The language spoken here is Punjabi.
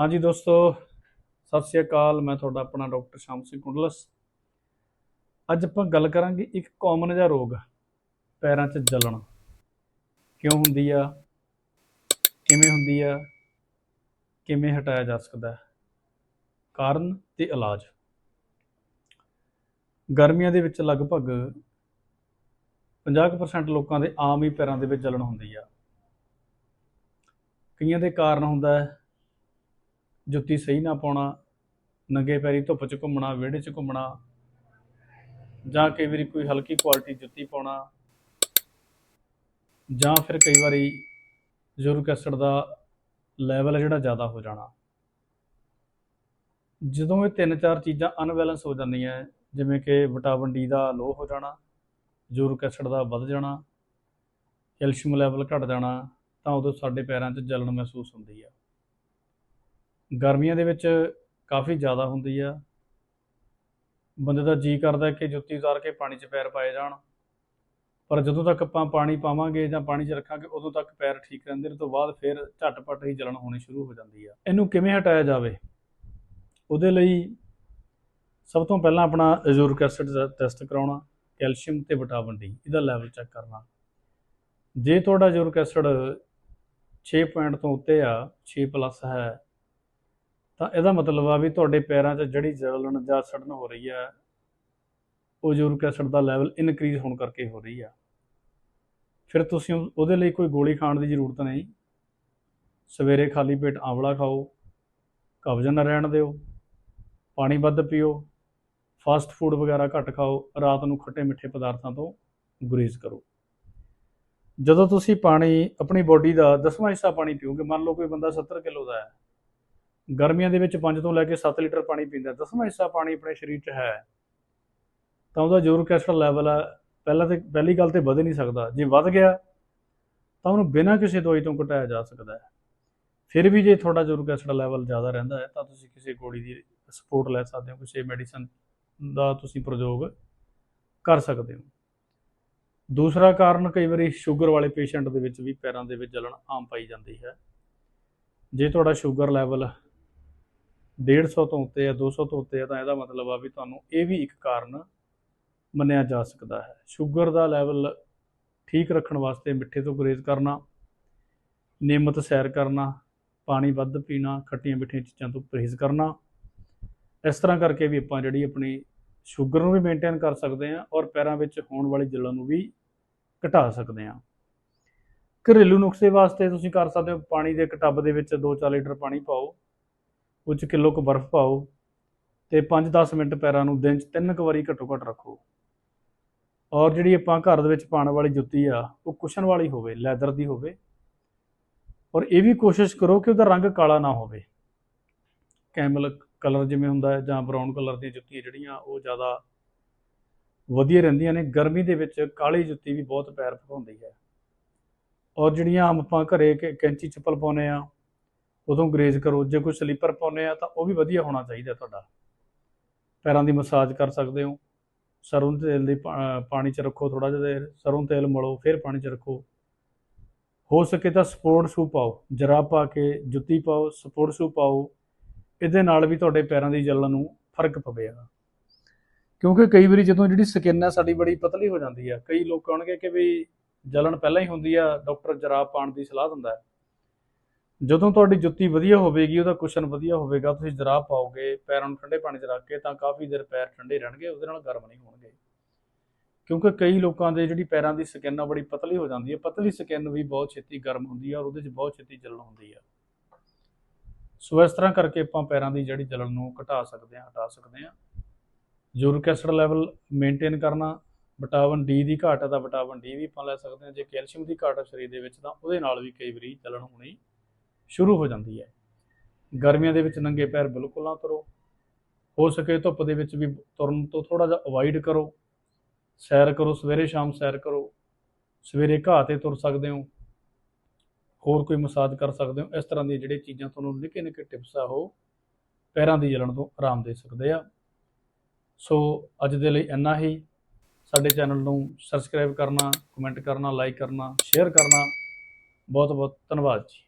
ਹਾਂਜੀ ਦੋਸਤੋ, ਸਤਿ ਸ਼੍ਰੀ ਅਕਾਲ। ਮੈਂ ਤੁਹਾਡਾ ਆਪਣਾ ਡਾਕਟਰ ਸ਼ਾਮ ਸਿੰਘ ਕੁੰਡਲਸ। ਅੱਜ ਆਪਾਂ ਗੱਲ ਕਰਾਂਗੇ ਇੱਕ ਕਾਮਨ ਜਿਹਾ ਰੋਗ, ਪੈਰਾਂ 'ਚ ਜਲਣ। ਕਿਉਂ ਹੁੰਦੀ ਆ? ਕਿਵੇਂ ਹੁੰਦੀ ਆ? ਕਿਵੇਂ ਹਟਾਇਆ ਜਾ ਸਕਦਾ ਹੈ? ਕਾਰਨ ਤੇ ਇਲਾਜ। ਗਰਮੀਆਂ ਦੇ ਵਿੱਚ ਲਗਭਗ 50% ਲੋਕਾਂ ਦੇ ਆਮ ਹੀ ਪੈਰਾਂ ਦੇ ਵਿੱਚ ਜਲਣ ਹੁੰਦੀ ਆ। ਕਈਆਂ ਦੇ ਕਾਰਨ ਹੁੰਦਾ ਹੈ ਜੁੱਤੀ ਸਹੀ ਨਾ ਪਾਉਣਾ, ਨੰਗੇ ਪੈਰੀ ਧੁੱਪ 'ਚ ਘੁੰਮਣਾ, ਵਿਹੜੇ 'ਚ ਘੁੰਮਣਾ, ਜਾਂ ਕਈ ਵਾਰੀ ਕੋਈ ਹਲਕੀ ਕੁਆਲਿਟੀ ਜੁੱਤੀ ਪਾਉਣਾ, ਜਾਂ ਫਿਰ ਕਈ ਵਾਰੀ ਯੂਰਿਕ ਐਸਿਡ ਦਾ ਲੈਵਲ ਜਿਹੜਾ ਜ਼ਿਆਦਾ ਹੋ ਜਾਣਾ। ਜਦੋਂ ਇਹ ਤਿੰਨ ਚਾਰ ਚੀਜ਼ਾਂ ਅਨਬੈਲੈਂਸ ਹੋ ਜਾਂਦੀਆਂ, ਜਿਵੇਂ ਕਿ ਵਿਟਾਮਿਨ ਡੀ ਦਾ ਲੋ ਹੋ ਜਾਣਾ ਯੂਰਿਕ ਐਸਿਡ ਦਾ ਵੱਧ ਜਾਣਾ ਕੈਲਸ਼ੀਅਮ ਲੈਵਲ ਘਟ ਜਾਣਾ, ਤਾਂ ਉਦੋਂ ਸਾਡੇ ਪੈਰਾਂ 'ਚ ਜਲਣ ਮਹਿਸੂਸ ਹੁੰਦੀ ਆ। ਗਰਮੀਆਂ ਦੇ ਵਿੱਚ ਕਾਫੀ ਜ਼ਿਆਦਾ ਹੁੰਦੀ ਆ। ਬੰਦੇ ਦਾ ਜੀ ਕਰਦਾ ਕਿ ਜੁੱਤੀ ਉਤਾਰ ਕੇ ਪਾਣੀ 'ਚ ਪੈਰ ਪਾਏ ਜਾਣ। ਪਰ ਜਦੋਂ ਤੱਕ ਆਪਾਂ ਪਾਣੀ ਪਾਵਾਂਗੇ ਜਾਂ ਪਾਣੀ 'ਚ ਰੱਖਾਂਗੇ, ਉਦੋਂ ਤੱਕ ਪੈਰ ਠੀਕ ਰਹਿੰਦੇ ਨੇ ਤੋਂ ਬਾਅਦ ਫਿਰ ਝਟਪਟ ਹੀ ਜਲਣ ਹੋਣੀ ਸ਼ੁਰੂ ਹੋ ਜਾਂਦੀ ਆ। ਇਹਨੂੰ ਕਿਵੇਂ ਹਟਾਇਆ ਜਾਵੇ? ਉਹਦੇ ਲਈ ਸਭ ਤੋਂ ਪਹਿਲਾਂ ਆਪਣਾ ਯੂਰਿਕ ਐਸਿਡ ਦਾ ਟੈਸਟ ਕਰਾਉਣਾ, ਕੈਲਸ਼ੀਅਮ ਤੇ ਵਿਟਾਮਿਨ ਡੀ, ਇਹਦਾ ਲੈਵਲ ਚੈੱਕ ਕਰਨਾ। ਜੇ ਤੁਹਾਡਾ ਯੂਰਿਕ ਐਸਿਡ 6 ਪੁਆਇੰਟ ਤੋਂ ਉੱਤੇ ਆ 6 ਪਲੱਸ ਹੈ ਤਾਂ ਇਹਦਾ ਮਤਲਬ ਆ ਵੀ ਤੁਹਾਡੇ ਪੈਰਾਂ 'ਚ ਜਿਹੜੀ ਜਲਣ ਜਾਂ ਸੜਨ ਹੋ ਰਹੀ ਹੈ ਉਹ ਯੂਰਿਕ ਐਸਿਡ ਦਾ ਲੈਵਲ ਇਨਕਰੀਜ਼ ਹੋਣ ਕਰਕੇ ਹੋ ਰਹੀ ਆ। ਫਿਰ ਤੁਸੀਂ ਉਹਦੇ ਲਈ ਕੋਈ ਗੋਲੀ ਖਾਣ ਦੀ ਜ਼ਰੂਰਤ ਨਹੀਂ। ਸਵੇਰੇ ਖਾਲੀ ਪੇਟ ਆਂਵਲਾ ਖਾਓ, ਕਬਜ਼ ਨਾ ਰਹਿਣ ਦਿਓ, ਪਾਣੀ ਵੱਧ ਪੀਓ ਫਾਸਟ ਫੂਡ ਵਗੈਰਾ ਘੱਟ ਖਾਓ, ਰਾਤ ਨੂੰ ਖੱਟੇ ਮਿੱਠੇ ਪਦਾਰਥਾਂ ਤੋਂ ਗੁਰੇਜ਼ ਕਰੋ। ਜਦੋਂ ਤੁਸੀਂ ਪਾਣੀ, ਆਪਣੀ ਬੋਡੀ ਦਾ ਦਸਵਾਂ ਹਿੱਸਾ ਪਾਣੀ ਪੀਓਗੇ, ਮੰਨ ਲਓ ਕੋਈ ਬੰਦਾ 70 ਕਿਲੋ ਦਾ ਹੈ ਗਰਮੀਆਂ ਦੇ ਵਿੱਚ 5 ਤੋਂ ਲੈ ਕੇ 7 ਲੀਟਰ ਪਾਣੀ ਪੀਂਦਾ ਦਸਵਾਂ ਹਿੱਸਾ ਪਾਣੀ ਆਪਣੇ ਸਰੀਰ 'ਚ ਹੈ। ਤਾਂ ਉਹਦਾ ਯੂਰਿਕ ਐਸਿਡ ਲੈਵਲ ਹੈ ਪਹਿਲਾਂ ਤੇ ਪਹਿਲੀ ਗੱਲ ਤੇ ਵਧ ਨਹੀਂ ਸਕਦਾ। ਜੇ ਵੱਧ ਗਿਆ, ਤਾਂ ਉਹਨੂੰ ਬਿਨਾਂ ਕਿਸੇ ਦਵਾਈ ਤੋਂ ਘਟਾਇਆ ਜਾ ਸਕਦਾ ਹੈ। ਫਿਰ ਵੀ ਜੇ ਤੁਹਾਡਾ ਯੂਰਿਕ ਐਸਿਡ ਲੈਵਲ ਜ਼ਿਆਦਾ ਰਹਿੰਦਾ ਹੈ, ਤਾਂ ਤੁਸੀਂ ਕਿਸੇ ਗੋਲੀ ਦੀ ਸਪੋਰਟ ਲੈ ਸਕਦੇ ਹੋ, ਕਿਸੇ ਮੈਡੀਸਨ ਦਾ ਤੁਸੀਂ ਪ੍ਰਯੋਗ ਕਰ ਸਕਦੇ ਹੋ। ਦੂਸਰਾ ਕਾਰਨ ਕਈ ਵਾਰੀ ਸ਼ੂਗਰ ਵਾਲੇ ਪੇਸ਼ੈਂਟ ਦੇ ਵਿੱਚ ਵੀ ਪੈਰਾਂ ਦੇ ਵਿੱਚ ਜਲਣ ਆਮ ਪਾਈ ਜਾਂਦੀ ਹੈ। ਜੇ ਤੁਹਾਡਾ ਸ਼ੂਗਰ ਲੈਵਲ 150 ਤੋਂ ਉੱਤੇ ਹੈ 200 ਤੋਂ ਉੱਤੇ ਹੈ ਤਾਂ ਇਹਦਾ ਮਤਲਬ ਆ ਵੀ ਤੁਹਾਨੂੰ ਇਹ ਵੀ ਇੱਕ ਕਾਰਨ ਮੰਨਿਆ ਜਾ ਸਕਦਾ ਹੈ। ਸ਼ੂਗਰ ਦਾ ਲੈਵਲ ਠੀਕ ਰੱਖਣ ਵਾਸਤੇ ਮਿੱਠੇ ਤੋਂ ਗੁਰੇਜ਼ ਕਰਨਾ, ਨਿਯਮਤ ਸੈਰ ਕਰਨਾ, ਪਾਣੀ ਵੱਧ ਪੀਣਾ, ਖੱਟੀਆਂ ਮਿੱਠੀਆਂ ਚੀਜ਼ਾਂ ਤੋਂ ਪਰਹੇਜ਼ ਕਰਨਾ। ਇਸ ਤਰ੍ਹਾਂ ਕਰਕੇ ਵੀ ਆਪਾਂ ਜਿਹੜੀ ਆਪਣੀ ਸ਼ੂਗਰ ਨੂੰ ਵੀ ਮੇਨਟੇਨ ਕਰ ਸਕਦੇ ਹਾਂ ਔਰ ਪੈਰਾਂ ਵਿੱਚ ਹੋਣ ਵਾਲੀ ਜਲਣ ਨੂੰ ਵੀ ਘਟਾ ਸਕਦੇ ਹਾਂ। ਘਰੇਲੂ ਨੁਸਖੇ ਵਾਸਤੇ ਤੁਸੀਂ ਕਰ ਸਕਦੇ ਹੋ, ਪਾਣੀ ਦੇ ਇੱਕ ਟੱਬ ਦੇ ਵਿੱਚ 2-4 ਲੀਟਰ ਪਾਣੀ ਪਾਓ। ਉਹ 'ਚ ਕਿਲੋ ਕੁ ਬਰਫ਼ ਪਾਓ ਤੇ 5-10 ਮਿੰਟ ਪੈਰਾਂ ਨੂੰ ਦਿਨ 'ਚ ਤਿੰਨ ਕੁ ਵਾਰੀ ਘੱਟੋ ਘੱਟ ਰੱਖੋ। ਔਰ ਜਿਹੜੀ ਆਪਾਂ ਘਰ ਦੇ ਵਿੱਚ ਪਾਉਣ ਵਾਲੀ ਜੁੱਤੀ ਆ, ਉਹ ਕੁਸ਼ਨ ਵਾਲੀ ਹੋਵੇ, ਲੈਦਰ ਦੀ ਹੋਵੇ। ਔਰ ਇਹ ਵੀ ਕੋਸ਼ਿਸ਼ ਕਰੋ ਕਿ ਉਹਦਾ ਰੰਗ ਕਾਲਾ ਨਾ ਹੋਵੇ। ਕੈਮਲ ਕਲਰ ਜਿਵੇਂ ਹੁੰਦਾ ਹੈ ਜਾਂ ਬਰਾਊਨ ਕਲਰ ਦੀਆਂ ਜੁੱਤੀਆਂ ਜਿਹੜੀਆਂ, ਉਹ ਜ਼ਿਆਦਾ ਵਧੀਆ ਰਹਿੰਦੀਆਂ ਨੇ। ਗਰਮੀ ਦੇ ਵਿੱਚ ਕਾਲੀ ਜੁੱਤੀ ਵੀ ਬਹੁਤ ਪੈਰ ਭਗਾਉਂਦੀ ਹੈ। ਔਰ ਜਿਹੜੀਆਂ ਆਮ ਆਪਾਂ ਘਰੇ ਕੈ- ਕੈਂਚੀ ਚੱਪਲ ਪਾਉਨੇ ਆ ਉਦੋਂ ਗਰੇਜ਼ ਕਰੋ, ਜੇ ਕੋਈ ਸਲੀਪਰ ਪਾਉਨੇ ਆ ਤਾਂ ਉਹ ਵੀ ਵਧੀਆ ਹੋਣਾ ਚਾਹੀਦਾ ਤੁਹਾਡਾ। ਪੈਰਾਂ ਦੀ ਮਸਾਜ ਕਰ ਸਕਦੇ ਹੋ। ਸਰੋਂ ਤੇਲ ਦੀ ਪਾ- ਪਾਣੀ 'ਚ ਰੱਖੋ ਥੋੜਾ ਜਿਹਾ ਦੇਰ, ਸਰੋਂ ਤੇਲ ਮਲੋ, ਫਿਰ ਪਾਣੀ 'ਚ ਰੱਖੋ। ਹੋ ਸਕੇ ਤਾਂ ਸਪੋਰਟ ਸ਼ੂ ਪਾਓ ਜਰਾਬ ਪਾ ਕੇ ਜੁੱਤੀ ਪਾਓ, ਸਪੋਰਟ ਸ਼ੂ ਪਾਓ। ਇਹਦੇ ਨਾਲ ਵੀ ਤੁਹਾਡੇ ਪੈਰਾਂ ਦੀ ਜਲਣ ਨੂੰ ਫ਼ਰਕ ਪਵੇਗਾ। ਕਿਉਂਕਿ ਕਈ ਵਾਰੀ ਜਦੋਂ ਜਿਹੜੀ ਸਕਿਨ ਹੈ ਸਾਡੀ ਬੜੀ ਪਤਲੀ ਹੋ ਜਾਂਦੀ ਆ, ਕਈ ਲੋਕ ਕਹਣਗੇ ਕਿ ਵੀ ਜਲਣ ਪਹਿਲਾਂ ਹੀ ਹੁੰਦੀ ਆ ਡਾਕਟਰ ਜਰਾਬ ਪਾਉਣ ਦੀ ਸਲਾਹ ਦਿੰਦਾ ਹੈ। ਜਦੋਂ ਤੁਹਾਡੀ ਜੁੱਤੀ ਵਧੀਆ ਹੋਵੇਗੀ, ਉਹਦਾ ਕੁਸ਼ਨ ਵਧੀਆ ਹੋਵੇਗਾ, ਤੁਸੀਂ ਜਰਾਬ ਪਾਓਗੇ, ਪੈਰਾਂ ਨੂੰ ਠੰਡੇ ਪਾਣੀ 'ਚ ਰੱਖ ਕੇ, ਤਾਂ ਕਾਫੀ ਦੇਰ ਪੈਰ ਠੰਡੇ ਰਹਿਣਗੇ, ਉਹਦੇ ਨਾਲ ਗਰਮ ਨਹੀਂ ਹੋਣਗੇ। ਕਿਉਂਕਿ ਕਈ ਲੋਕਾਂ ਦੇ ਜਿਹੜੀ ਪੈਰਾਂ ਦੀ ਸਕਿਨ ਆ, ਬੜੀ ਪਤਲੀ ਹੋ ਜਾਂਦੀ ਹੈ। ਪਤਲੀ ਸਕਿਨ ਵੀ ਬਹੁਤ ਛੇਤੀ ਗਰਮ ਹੁੰਦੀ ਹੈ ਔਰ ਉਹਦੇ 'ਚ ਬਹੁਤ ਛੇਤੀ ਜਲਣ ਹੁੰਦੀ ਹੈ ਸੋ ਇਸ ਤਰ੍ਹਾਂ ਕਰਕੇ ਆਪਾਂ ਪੈਰਾਂ ਦੀ ਜਿਹੜੀ ਜਲਣ ਨੂੰ ਘਟਾ ਸਕਦੇ ਹਾਂ, ਹਟਾ ਸਕਦੇ ਹਾਂ। ਯੂਰਿਕ ਐਸਿਡ ਲੈਵਲ ਮੇਨਟੇਨ ਕਰਨਾ, ਵਿਟਾਮਿਨ ਡੀ ਦੀ ਘਾਟ ਹੈ ਤਾਂ ਵਿਟਾਮਿਨ ਡੀ ਵੀ ਆਪਾਂ ਲੈ ਸਕਦੇ ਹਾਂ। ਜੇ ਕੈਲਸ਼ੀਅਮ ਦੀ ਘਾਟ ਹੈ ਸਰੀਰ ਦੇ ਵਿੱਚ, ਤਾਂ ਉਹਦੇ ਨਾਲ ਵੀ ਕਈ ਵਾਰੀ ਜਲਣ ਹੋਣੀ ਸ਼ੁਰੂ ਹੋ ਜਾਂਦੀ ਹੈ। ਗਰਮੀਆਂ ਦੇ ਵਿੱਚ ਨੰਗੇ ਪੈਰ ਬਿਲਕੁਲ ਨਾ ਤੁਰੋ। ਹੋ ਸਕੇ ਧੁੱਪ ਦੇ ਵਿੱਚ ਵੀ ਤੁਰਨ ਤੋਂ ਥੋੜਾ ਜਿਹਾ ਅਵੋਇਡ ਕਰੋ। ਸੈਰ ਕਰੋ, ਸਵੇਰੇ ਸ਼ਾਮ ਸੈਰ ਕਰੋ। ਸਵੇਰੇ ਘਾਹ ਤੇ ਤੁਰ ਸਕਦੇ ਹੋ। ਹੋਰ ਕੋਈ ਮਸਾਜ ਕਰ ਸਕਦੇ ਹੋ। ਇਸ ਤਰ੍ਹਾਂ ਦੀਆਂ ਜਿਹੜੀਆਂ ਚੀਜ਼ਾਂ ਤੁਹਾਨੂੰ ਨਿੱਕੇ ਨਿੱਕੇ ਟਿਪਸ ਆ, ਉਹ ਪੈਰਾਂ ਦੀ ਜਲਣ ਤੋਂ ਆਰਾਮ ਦੇ ਸਕਦੇ ਆ। ਸੋ ਅੱਜ ਦੇ ਲਈ ਇੰਨਾ ਹੀ। ਸਾਡੇ ਚੈਨਲ ਨੂੰ ਸਬਸਕ੍ਰਾਈਬ ਕਰਨਾ ਕਮੈਂਟ ਕਰਨਾ ਲਾਈਕ ਕਰਨਾ ਸ਼ੇਅਰ ਕਰਨਾ। ਬਹੁਤ ਬਹੁਤ ਧੰਨਵਾਦ ਜੀ।